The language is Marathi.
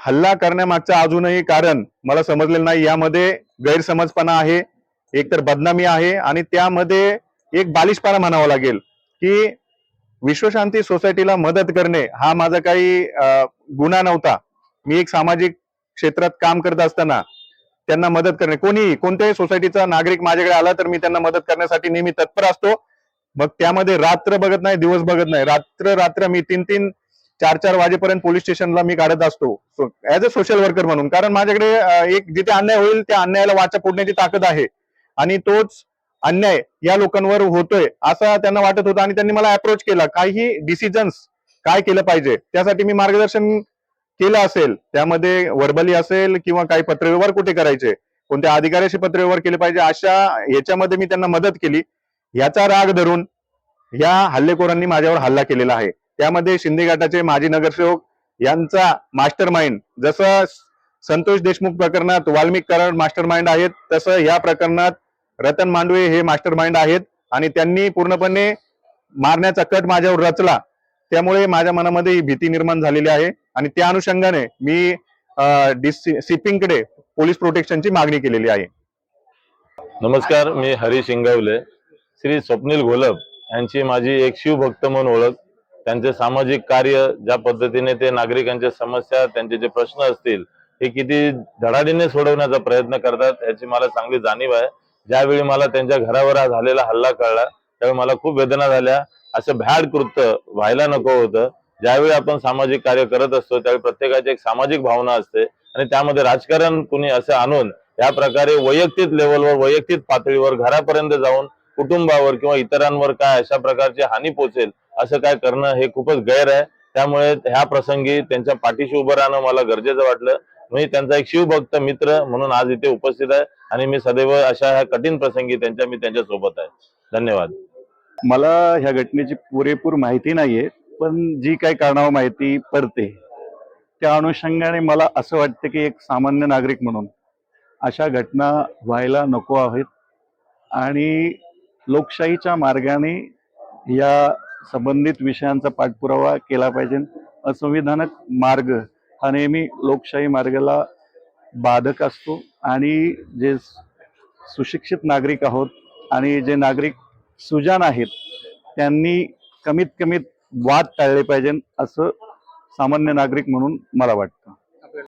हल्ला करण्यामागचं अजूनही कारण मला समजलेलं नाही. यामध्ये गैरसमजपणा आहे एकतर बदनामी आहे आणि त्यामध्ये एक बालिशपणा म्हणावा लागेल की विश्वशांती सोसायटीला मदत करणे हा माझा काही गुन्हा नव्हता. मी एक सामाजिक क्षेत्रात काम करत असताना त्यांना मदत करणे. कोणीही कोणत्याही सोसायटीचा नागरिक माझ्याकडे आला तर मी त्यांना मदत करण्यासाठी नेहमी तत्पर असतो. मग त्यामध्ये रात्र बघत नाही दिवस बघत नाही. रात्र रात्र मी तीन तीन चार चार वाजेपर्यंत पोलीस स्टेशनला मी काढत असतो. ऍज अ सोशल वर्कर म्हणून. कारण माझ्याकडे एक जिथे अन्याय होईल त्या अन्यायाला वाचा फोडण्याची ताकद आहे. आणि तोच अन्याय या लोकांवर होतोय असं त्यांना वाटत होतं. आणि त्यांनी मला अप्रोच केला. काही डिसिजन्स काय केलं पाहिजे? त्यासाठी मी मार्गदर्शन केलं असेल. त्यामध्ये वर्बली असेल किंवा काही पत्रव्यवहार कुठे करायचे? कोणत्या अधिकाऱ्याशी पत्रव्यवहार केले पाहिजे? अशा याच्यामध्ये मी त्यांना मदत केली. याचा राग धरून या हल्लेखोरांनी माझ्यावर हल्ला केलेला आहे. त्यामध्ये शिंदे गटाचे माजी नगरसेवक यांचा मास्टर माइंड जसं संतोष देशमुख प्रकरणात वाल्मिक कराड मास्टर माइंड आहेत तसं या प्रकरणात रतन मांडवे हे मास्टर माइंड आहेत आणि त्यांनी पूर्णपणे मारण्याचा कट माझ्यावर रचला. त्यामुळे माझ्या मनामध्ये ही भीती निर्माण झालेली आहे आणि त्या अनुषंगाने मी सिपिंगकडे पोलीस प्रोटेक्शनची मागणी केलेली आहे. नमस्कार मी हरीश शिंगवले श्री स्वप्नील घोलप यांची माझी एक शिवभक्त म्हणून ओळख त्यांचे सामाजिक कार्य ज्या पद्धतीने ते नागरिकांच्या समस्या त्यांचे जे प्रश्न असतील हे किती धडाडीने सोडवण्याचा प्रयत्न करतात याची मला चांगली जाणीव आहे. ज्यावेळी मला त्यांच्या घरावर हा झालेला हल्ला कळला त्यावेळी मला खूप वेदना झाल्या. असं भ्याड कृत्य व्हायला नको होतं. ज्यावेळी आपण सामाजिक कार्य करत असतो त्यावेळी प्रत्येकाची एक सामाजिक भावना असते आणि त्यामध्ये राजकारण कुणी असं आणून या प्रकारे वैयक्तिक लेवलवर वैयक्तिक पातळीवर घरापर्यंत जाऊन कुटुंबावर किंवा इतरांवर काय अशा प्रकारची हानी पोचेल असं काय करणं हे खूपच गैर आहे. त्यामुळे ह्या प्रसंगी त्यांच्या पाठीशी उभं राहणं मला गरजेचं वाटलं. मी त्यांचा एक शिवभक्त मित्र म्हणून आज इथे उपस्थित आहे आणि मी सदैव अशा ह्या कठीण प्रसंगी त्यांच्या मी त्यांच्यासोबत आहे. धन्यवाद. मला ह्या घटनेची पुरेपूर माहिती नाहीये पण जी काही कारणावर माहिती पडते त्या अनुषंगाने मला असं वाटतं की एक सामान्य नागरिक म्हणून अशा घटना व्हायला नको आहेत. आणि लोकशाहीच्या मार्गाने या संबंधित विषयांचा पाठपुरावा केला पाहिजे. असंविधानक मार्ग हा नेहमी लोकशाही मार्गाला बाधक असतो आणि जे सुशिक्षित नागरिक आहोत आणि जे नागरिक सुजान आहेत त्यांनी कमीत कमीत वाद टाळले पाहिजे असं सामान्य नागरिक म्हणून मला वाटतं.